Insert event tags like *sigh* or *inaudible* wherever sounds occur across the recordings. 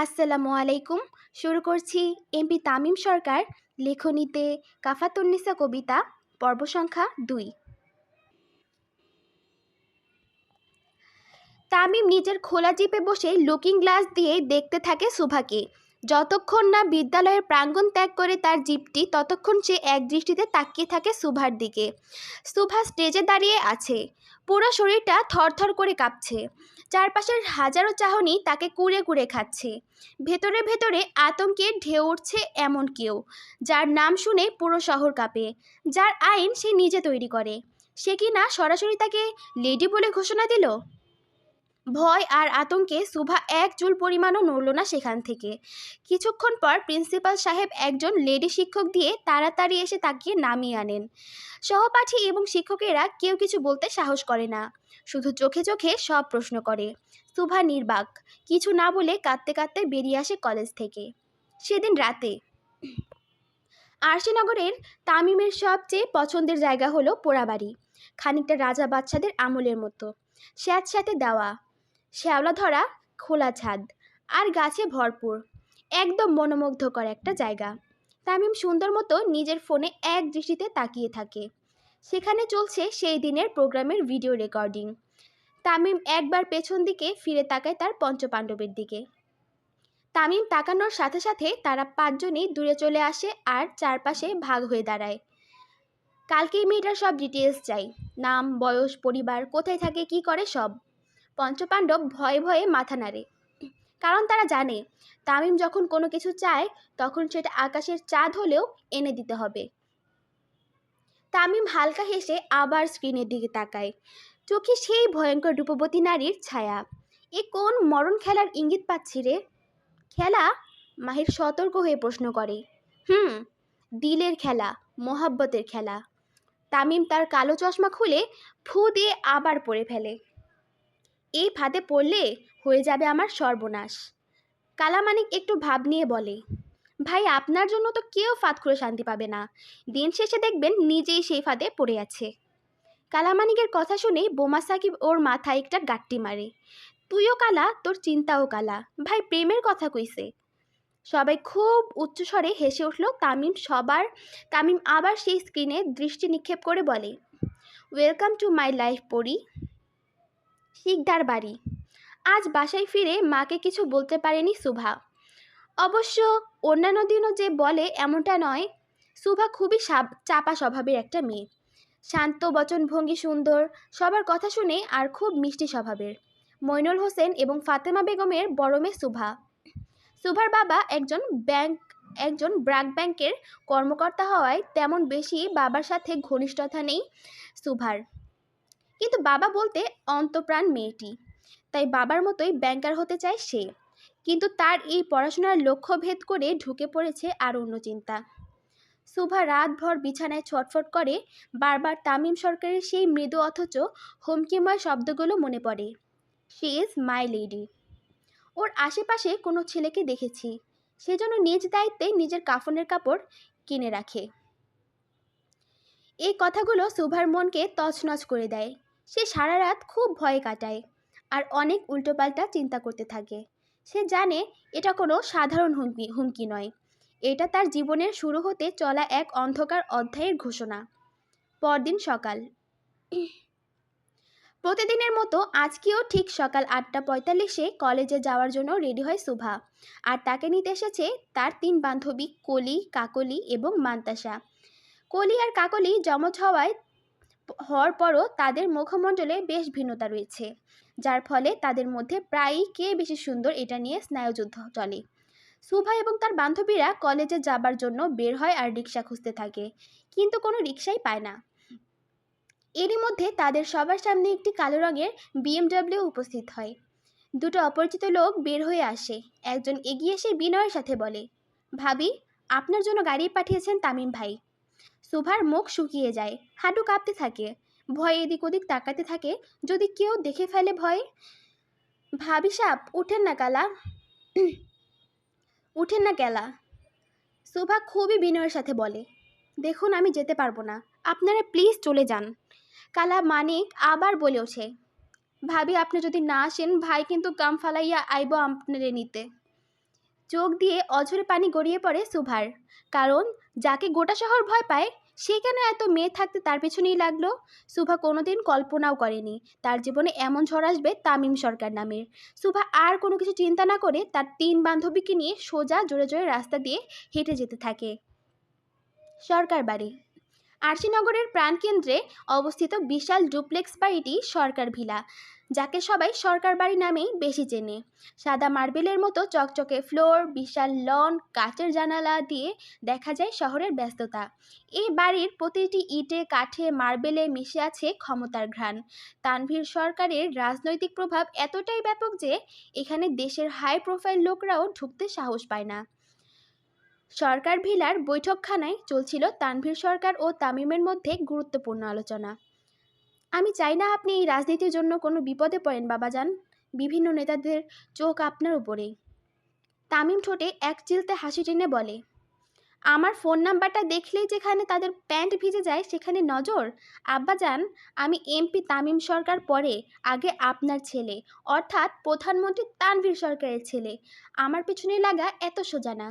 আসসালামু আলাইকুম। শুরু করছি এমপি তামিম সরকার, লেখনীতে কাফাতুন্নিসা কবিতা, পর্ব সংখ্যা দুই। তামিম নিজের খোলা জিপে বসে লুকিং গ্লাস দিয়ে দেখতে থাকে সুভাকে। যতক্ষণ না বিদ্যালয়ের প্রাঙ্গণ ত্যাগ করে তার জিপটি, ততক্ষণ সে এক দৃষ্টিতে তাকিয়ে থাকে সুভার দিকে। সুভা স্টেজে দাঁড়িয়ে আছে। পুরো শরীরটা থরথর করে কাঁপছে। চারপাশের হাজারো চাহনি তাকে কুড়ে কুড়ে খাচ্ছে। ভেতরে ভেতরে আতঙ্কে ঢেউ উঠছে এমন কেউ, যার নাম শুনে পুরো শহর কাঁপে। যার আইন সে নিজে তৈরি করে। সে কি না সরাসরি তাকে লেডি বলে ঘোষণা দিল? ভয় আর আতঙ্কে সুভা এক চুল পরিমাণও নড়ল না সেখান থেকে। কিছুক্ষণ পর প্রিন্সিপাল সাহেব একজন লেডি শিক্ষক দিয়ে তাড়াতাড়ি এসে তাকিয়ে নামিয়ে আনেন। সহপাঠী এবং শিক্ষকেরা কেউ কিছু বলতে সাহস করে না। শুধু চোখে চোখে সব প্রশ্ন করে। সুভা নির্বাক, কিছু না বলে কাঁদতে কাঁদতে বেরিয়ে আসে কলেজ থেকে। সেদিন রাতে আরশিনগরের তামিমের সবচেয়ে পছন্দের জায়গা হলো পোড়াবাড়ি। খানিকটা রাজা বাচ্চাদের আমলের মতো। স্যাঁত স্যাঁতস্যাঁতে দেওয়া। শ্যাওলা ধরা, খোলা ছাদ আর গাছে ভরপুর, একদম মনোমুগ্ধকর একটা জায়গা। তামিম সুন্দর মতো নিজের ফোনে এক দৃষ্টিতে তাকিয়ে থাকে। সেখানে চলছে সেই দিনের প্রোগ্রামের ভিডিও রেকর্ডিং। তামিম একবার পেছন দিকে ফিরে তাকায় তার পঞ্চপাণ্ডবের দিকে। তামিম তাকানোর সাথে সাথে তারা পাঁচজনই দূরে চলে আসে আর চারপাশে ভাগ হয়ে দাঁড়ায়। কালকেই মেয়েটার সব ডিটেলস চাই। নাম, বয়স, পরিবার, কোথায় থাকে, কি করে সব? পঞ্চপাণ্ডব ভয়ে ভয়ে মাথা নাড়ে। কারণ তারা জানে, তামিম যখন কোনো কিছু চায়, তখন সেটা আকাশের চাঁদ হলেও এনে দিতে হবে। তামিম হালকা হেসে আবার স্ক্রিনের দিকে তাকায়। চোখে সেই ভয়ঙ্কর রূপবতী নারীর ছায়া। এ কোন মরণ খেলার ইঙ্গিত পাচ্ছি রে? খেলা? মাহির সতর্ক হয়ে প্রশ্ন করে। হুম, দিলের খেলা, মোহাব্বতের খেলা। তামিম তার কালো চশমা খুলে ফু দিয়ে আবার পড়ে ফেলে। এই ফাঁদে পড়লে হয়ে যাবে আমার সর্বনাশ। কালামানিক একটু ভাব নিয়ে বলে, ভাই, আপনার জন্য তো কেউ ফাঁদ করে শান্তি পাবে না। দিন শেষে দেখবেন নিজেই সেই ফাঁদে পড়ে আছে। কালামানিকের কথা শুনে বোমা সাকিব ওর মাথায় একটা গাট্টি মারে, তুইও কালা, তোর চিন্তাও কালা। ভাই, প্রেমের কথা কইছে। সবাই খুব উচ্চস্বরে হেসে উঠল তামিম সবার, তামিম আবার সেই স্ক্রিনে দৃষ্টি নিক্ষেপ করে বলে ওয়েলকাম টু মাই লাইফ পড়ি শিকদার বাড়ি। আজ বাসায় ফিরে মাকে কিছু বলতে পারেনি সুভা। অবশ্য অন্যান্য দিনও যে বলে এমনটা নয়, সুভা খুবই চাপা স্বভাবের একটা মেয়ে। শান্ত বচন ভঙ্গি সুন্দর, সবার কথা শুনে আর খুব মিষ্টি স্বভাবের। মইনুল হোসেন এবং ফাতেমা বেগমের বড় মেয়ে সুভা। সুভার বাবা একজন ব্যাংক, একজন ব্রাক ব্যাংকের কর্মকর্তা হওয়ায় তেমন বেশি বাবার সাথে ঘনিষ্ঠতা নেই সুভার। কিন্তু বাবা বলতে অন্তপ্রাণ মেয়েটি। তাই বাবার মতোই ব্যাংকার হতে চায় সে। কিন্তু তার এই পড়াশোনার লক্ষ্য ভেদ করে ঢুকে পড়েছে আর অন্য চিন্তা। সুভা রাতভর বিছানায় ছটফট করে। বারবার তামিম সরকারের সেই মৃদু অথচ হুমকিময় শব্দগুলো মনে পড়ে। শি ইজ মাই লেডি ওর আশেপাশে কোনো ছেলেকে দেখেছি। সেজন্য নিজ দায়িত্বে নিজের কাফনের কাপড় কিনে রাখে। এই কথাগুলো সুভার মনকে তছনছ করে দেয়। সে সারা রাত খুব ভয়ে কাটায় আর অনেক উল্টোপাল্টা চিন্তা করতে থাকে। সে জানে এটা কোনো সাধারণ হুমকি হুমকি নয়। এটা তার জীবনের শুরু হতে চলা এক অন্ধকার অধ্যায়ের ঘোষণা। পরদিন সকাল। প্রতিদিনের মতো আজকেও ঠিক সকাল আটটা পঁয়তাল্লিশে কলেজে যাওয়ার জন্য রেডি হয় সুভা। আর তাকে নিতে এসেছে তার তিন বান্ধবী কলি, কাকলি এবং মান্তাসা। কলি আর কাকলি জমজ হওয়ায় হওয়ার পরও তাদের মুখমণ্ডলে বেশ ভিন্নতা রয়েছে, যার ফলে তাদের মধ্যে প্রায়ই কে বেশি সুন্দর এটা নিয়ে স্নায়ুযুদ্ধ চলে। সুভা এবং তার বান্ধবীরা কলেজে যাবার জন্য বের হয় আর রিক্সা খুঁজতে থাকে, কিন্তু কোনো রিক্সাই পায় না। এরই মধ্যে তাদের সবার সামনে একটি কালো রঙের বিএমডাব্লিউ উপস্থিত হয়। দুটো অপরিচিত লোক বের হয়ে আসে, একজন এগিয়ে এসে বিনয়ের সাথে বলে, ভাবি, আপনার জন্য গাড়ি পাঠিয়েছেন তামিম ভাই। সুভার মুখ শুকিয়ে যায়। হাঁটু কাঁপতে থাকে। ভয়ে এদিক ওদিক তাকাতে থাকে। যদি কেউ দেখে ফেলে ভয়ে? ভাবি সাপ উঠেন না কালা। *clears throat* উঠেন না গেলা সুভা খুবই বিনয়ের সাথে বলে, দেখুন, আমি যেতে পারব না। আপনারা প্লিজ চলে যান। কালা মানিক আবার বলে ওঠে, ভাবি, আপনি যদি না আসেন, ভাই কিন্তু কাম ফালাইয়া আইব আপনারে নিতে। চোখ দিয়ে অঝরে পানি গড়িয়ে পড়ে সুভার। কারণ, যাকে গোটা শহর ভয় পায়, সে কেন এত মেয়ে থাকতে তার পেছনেই লাগল? সুভা কোনোদিন কল্পনাও করেনি। তার জীবনে এমন ঝড় আসবে তামিম সরকার নামের। সুভা আর কোনো কিছু চিন্তা না করে তার তিন বান্ধবীকে নিয়ে সোজা জোরে জোরে রাস্তা দিয়ে হেঁটে যেতে থাকে। সরকার বাড়ি। আরশিনগরের প্রাণকেন্দ্রে অবস্থিত বিশাল ডুপ্লেক্স বাড়িটি সরকার ভিলা। যাকে সবাই সরকার বাড়ি নামেই বেশি চেনে। সাদা মার্বেলের মতো চকচকে ফ্লোর, বিশাল লন, কাচের জানালা দিয়ে দেখা যায় শহরের ব্যস্ততা। এই বাড়ির প্রতিটি ইটে, কাঠে, মার্বেলে মিশে আছে ক্ষমতার ঘ্রাণ। তানভীর সরকারের রাজনৈতিক প্রভাব এতটাই ব্যাপক যে এখানে দেশের হাই প্রোফাইল লোকরাও ঢুকতে সাহস পায় না। সরকার ভিলার বৈঠকখানায় চলছিল তানভীর সরকার ও তামিমের মধ্যে গুরুত্বপূর্ণ আলোচনা। আমি চাই না আপনি এই রাজনীতির জন্য কোনো বিপদে পড়েন, বাবাজান। বিভিন্ন নেতাদের চোখ আপনার উপরেই তামিম ঠোঁটে এক চিলতে হাসি টেনে বলে, আমার ফোন নাম্বারটা দেখলেই যেখানে তাদের প্যান্ট ভিজে যায় সেখানে নজর? আব্বাজান, আমি এমপি তামিম সরকার পরে আগে আপনার ছেলে, অর্থাৎ প্রধানমন্ত্রী তানভীর সরকারের ছেলে। আমার পিছনে লাগা এত সোজা না।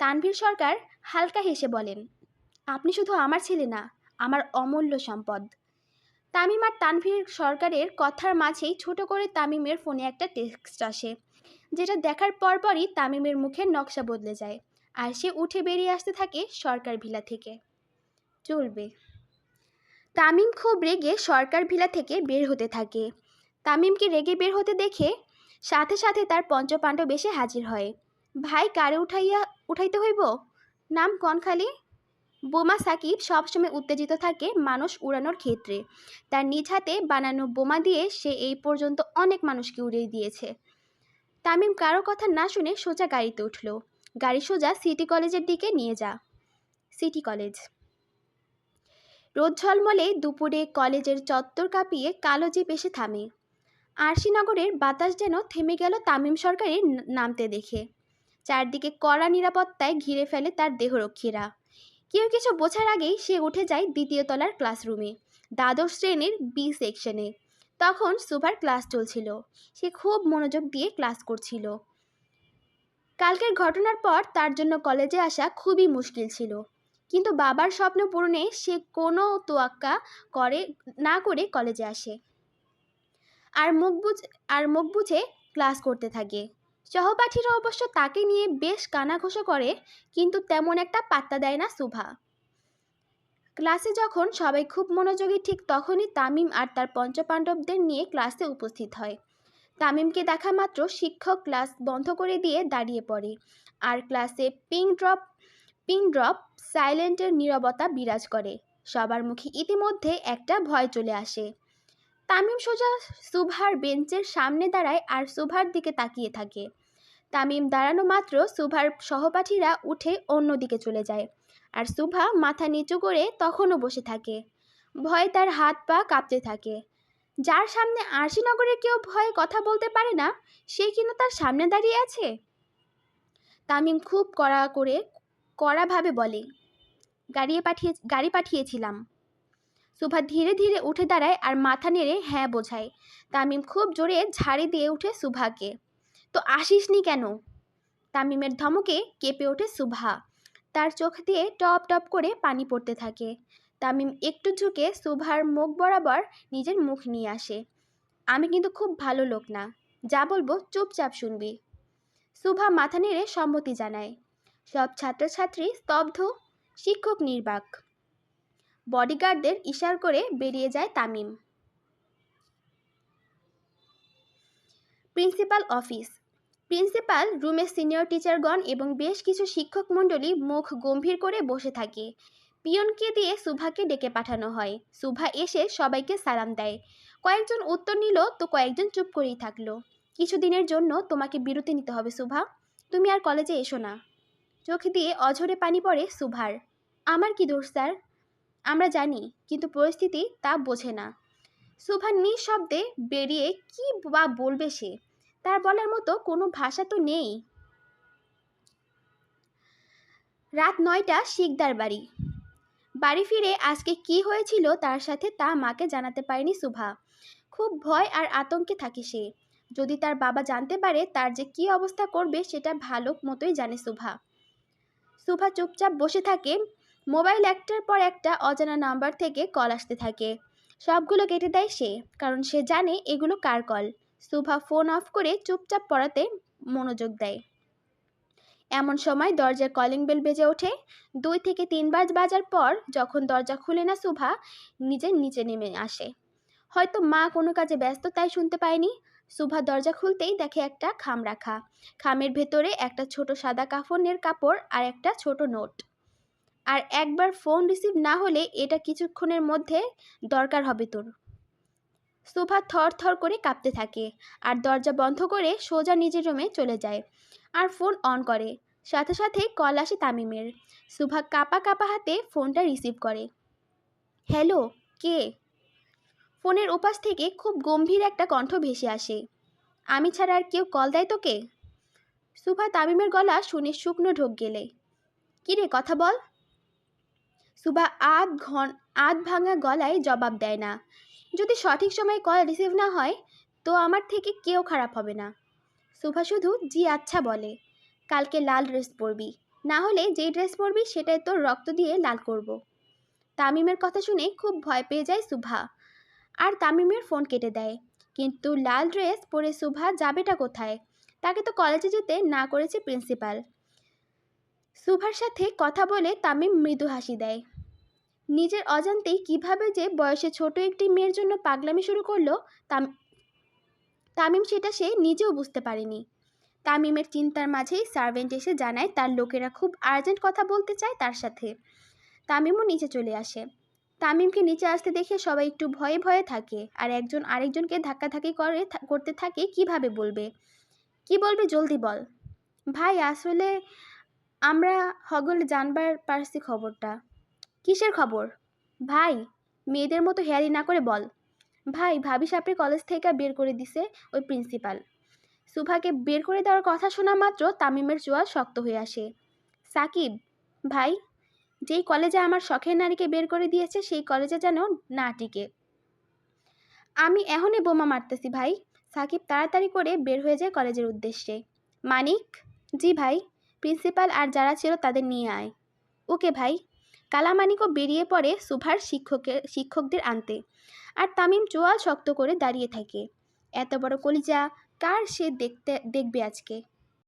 তানভীর সরকার হালকা হেসে বলেন, আপনি শুধু আমার ছেলে না, আমার অমূল্য সম্পদ। তামিম আর তানভীর সরকারের কথার মাঝেই ছোট করে তামিমের ফোনে একটা টেক্সট আসে, যেটা দেখার পরপরই তামিমের মুখের নকশা বদলে যায় আর সে উঠে বেরিয়ে আসতে থাকে সরকার ভিলা থেকে। চলবে। তামিম খুব রেগে সরকার ভিলা থেকে বের হতে থাকে। তামিমকে রেগে বের হতে দেখে সাথে সাথে তার পঞ্চপাণ্ডব এসে হাজির হয়। ভাই, কারে উঠাইয়া, উঠাইতে হইব? নাম কনখালি বোমা সাকিব সবসময় উত্তেজিত থাকে মানুষ উড়ানোর ক্ষেত্রে। তার নিজ হাতে বানানো বোমা দিয়ে সে এই পর্যন্ত অনেক মানুষকে উড়িয়ে দিয়েছে। তামিম কারও কথা না শুনে সোজা গাড়িতে উঠল। গাড়ি সোজা সিটি কলেজের দিকে নিয়ে যা। City college. রোদ ঝলমলে দুপুরে কলেজের চত্বর কাঁপিয়ে কালো জিপ এসে থামে। আরশিনগরের বাতাস যেন থেমে গেল তামিম সরকারের নামতে দেখে। চারদিকে কড়া নিরাপত্তায় ঘিরে ফেলে তার দেহরক্ষীরা। কেউ কিছু বোঝার আগেই সে উঠে যায় দ্বিতীয় তলার ক্লাসরুমে, দ্বাদশ শ্রেণির বি সেকশনে তখন সুভার ক্লাস চলছিল। সে খুব মনোযোগ দিয়ে ক্লাস করছিল। কালকের ঘটনার পর তার জন্য কলেজে আসা খুবই মুশকিল ছিল। কিন্তু বাবার স্বপ্ন পূরণে সে কোনো তোয়াক্কা করে, না করে কলেজে আসে। আর মুখ বুঝ আর মুখ বুঝে ক্লাস করতে থাকে। সহপাঠীরা অবশ্য তাকে নিয়ে বেশ কানাঘোষা করে, কিন্তু তেমন একটা পাত্তা দেয় না সুভা। ক্লাসে যখন সবাই খুব মনোযোগী, ঠিক তখনই তামিম আর তার পঞ্চপাণ্ডবদের নিয়ে ক্লাসে উপস্থিত হয়। তামিমকে দেখা মাত্র শিক্ষক ক্লাস বন্ধ করে দিয়ে দাঁড়িয়ে পড়ে, আর ক্লাসে পিং ড্রপ পিং ড্রপ সাইলেন্টের নীরবতা বিরাজ করে। সবার মুখে ইতিমধ্যে একটা ভয় চলে আসে। তামিম সোজা সুভার বেঞ্চের সামনে দাঁড়ায় আর সুভার দিকে তাকিয়ে থাকে। তামিম দাঁড়ানো মাত্র সুভার সহপাঠীরা উঠে অন্যদিকে চলে যায়। আর সুভা মাথা নিচু করে তখনও বসে থাকে। ভয়ে তার হাত পা কাঁপতে থাকে। যার সামনে আরশিনগরের কেউ ভয়ে কথা বলতে পারে না, সে কিনা তার সামনে দাঁড়িয়ে আছে? তামিম খুব কড়া করে, কড়াভাবে বলে গাড়ি পাঠিয়ে, গাড়ি পাঠিয়েছিলাম। সুভা ধীরে ধীরে উঠে দাঁড়ায় আর মাথা নেড়ে হ্যাঁ বোঝায়। তামিম খুব জোরে ঝাড়ি দিয়ে উঠে সুভাকে। তো আসিসনি কেন? তামিমের ধমকে কেঁপে ওঠে সুভা। তার চোখ দিয়ে টপ টপ করে পানি পড়তে থাকে। তামিম একটু ঝুঁকে সুভার মুখ বরাবর নিজের মুখ নিয়ে আসে। আমি কিন্তু খুব ভালো লোক না। যা বলব চুপচাপ শুনবি। সুভা মাথা নেড়ে সম্মতি জানায়। সব ছাত্রছাত্রী স্তব্ধ, শিক্ষক নির্বাক। বডিগার্ডদের ইশার করে বেরিয়ে যায় তামিম। Principal office. প্রিন্সিপাল, রুমের সিনিয়র টিচারগণ এবং বেশ কিছু শিক্ষক মণ্ডলী মুখ গম্ভীর করে বসে থাকে। পিয়নকে দিয়ে সুভাকে ডেকে পাঠানো হয়। সুভা এসে সবাইকে সালাম দেয়। কয়েকজন উত্তর নিল, তো কয়েকজন চুপ করেই থাকল। কিছুদিনের জন্য তোমাকে বিরতি নিতে হবে, সুভা। তুমি আর কলেজে এসো না চোখ দিয়ে অঝরে পানি পড়ে সুভার। আমার কি দোষ, স্যার? আমরা জানি, কিন্তু পরিস্থিতি তা বোঝে না সুভা নিঃশব্দে বেরিয়ে কি বা বলবে সে? তার বলার মতো কোনো ভাষা তো নেই। রাত নয়টা শিকদার বাড়ি। বাড়ি ফিরে আজকে কি হয়েছিল তার সাথে তা মাকে জানাতে পারেনি সুভা। খুব ভয় আর আতঙ্কে থাকে সে। যদি তার বাবা জানতে পারে তার যে কী অবস্থা করবে সেটা ভালো মতোই জানে সুভা। সুভা চুপচাপ বসে থাকে। মোবাইল একটার পর একটা অজানা নাম্বার থেকে কল আসতে থাকে। সবগুলো কেটে দেয় সে, কারণ সে জানে এগুলো কার কল। সুভা ফোন অফ করে চুপচাপ পড়াতে মনোযোগ দেয়। এমন সময় দরজার কলিং বেল বেজে ওঠে। দুই থেকে তিনবার বাজার পর যখন দরজা খুলে না সুভা, নিজের নিচে নেমে আসে। হয়তো মা কোনো কাজে ব্যস্ত তাই শুনতে পায়নি। সুভা দরজা খুলতেই দেখে একটা খাম রাখা। খামের ভেতরে একটা ছোট সাদা কাফনের কাপড় আর একটা ছোট নোট। আর একবার ফোন রিসিভ না হলে এটা কিছুক্ষণের মধ্যে দরকার হবে তোর। সুভা থর থর করে কাঁপতে থাকে আর দরজা বন্ধ করে সোজা নিজের রুমে চলে যায় আর ফোন অন করে। সাথে সাথে কল আসে তামিমের। সুভা কাপা কাপা হাতে ফোনটা রিসিভ করে। হ্যালো, কে? ফোনের ওপাশ থেকে খুব গম্ভীর একটা কণ্ঠ ভেসে আসে। আমি ছাড়া আর কেউ কল দেয় তোকে? সুভা তামিমের গলা শুনে শুকনো ঢোক গেলে। কিরে কথা বল। সুভা আধ ঘন, আধ ভাঙা গলায় জবাব দেয় না। যদি সঠিক সময়ে কল রিসিভ না হয়, তো আমার থেকে কেউ খারাপ হবে না। সুভা শুধু, জি আচ্ছা বলে। কালকে লাল ড্রেস পরবি। না হলে যেই ড্রেস পরবি, সেটাই তোর রক্ত দিয়ে লাল করব। তামিমের কথা শুনে খুব ভয় পেয়ে যায় সুভা। আর তামিমের ফোন কেটে দেয়। কিন্তু লাল ড্রেস পরে সুভা যাবেটা কোথায়? তাকে তো কলেজে যেতে না করেছে প্রিন্সিপাল সুভার সাথে কথা বলে তামিম মৃদু হাসি দেয়। নিজের অজান্তেই কীভাবে যে বয়সে ছোট একটি মেয়ের জন্য পাগলামি শুরু করল, তাম, তামিম সেটা সে নিজেও বুঝতে পারেনি। তামিমের চিন্তার মাঝেই সার্ভেন্ট এসে জানায় তার লোকেরা খুব আর্জেন্ট কথা বলতে চায় তার সাথে। তামিমও নিচে চলে আসে। তামিমকে নিচে আসতে দেখে সবাই একটু ভয়ে ভয়ে থাকে আর একজন আরেকজনকে ধাক্কাধাক্কি করে করতে থাকে কীভাবে বলবে? কি বলবে জলদি বল। ভাই, আসলে আমরা হগল জানবার পারছি খবরটা। কিসের খবর? ভাই, মেয়েদের মতো হেয়ারি না করে বল। ভাই, ভাবি সাপড়ে কলেজ থেকে বের করে দিছে ওই প্রিন্সিপাল সুভাকে বের করে দেওয়ার কথা শোনা মাত্র তামিমের চোয়া শক্ত হয়ে আসে। সাকিব, ভাই, যেই কলেজে আমার শখের নারীকে বের করে দিয়েছে সেই কলেজে যেন না টিকে। আমি এখনই বোমা মারতেছি, ভাই। সাকিব তাড়াতাড়ি করে বের হয়ে যায় কলেজের উদ্দেশ্যে। মানিক, জি ভাই প্রিন্সিপাল আর যারা ছিল তাদের নিয়ে আয়। ওকে ভাই কালামানিকও বেরিয়ে পড়ে সুভার শিক্ষকের, শিক্ষকদের আনতে আর তামিম চোয়াল শক্ত করে দাঁড়িয়ে থাকে। এত বড় কলিজা কার সে দেখতে, দেখবে আজকে?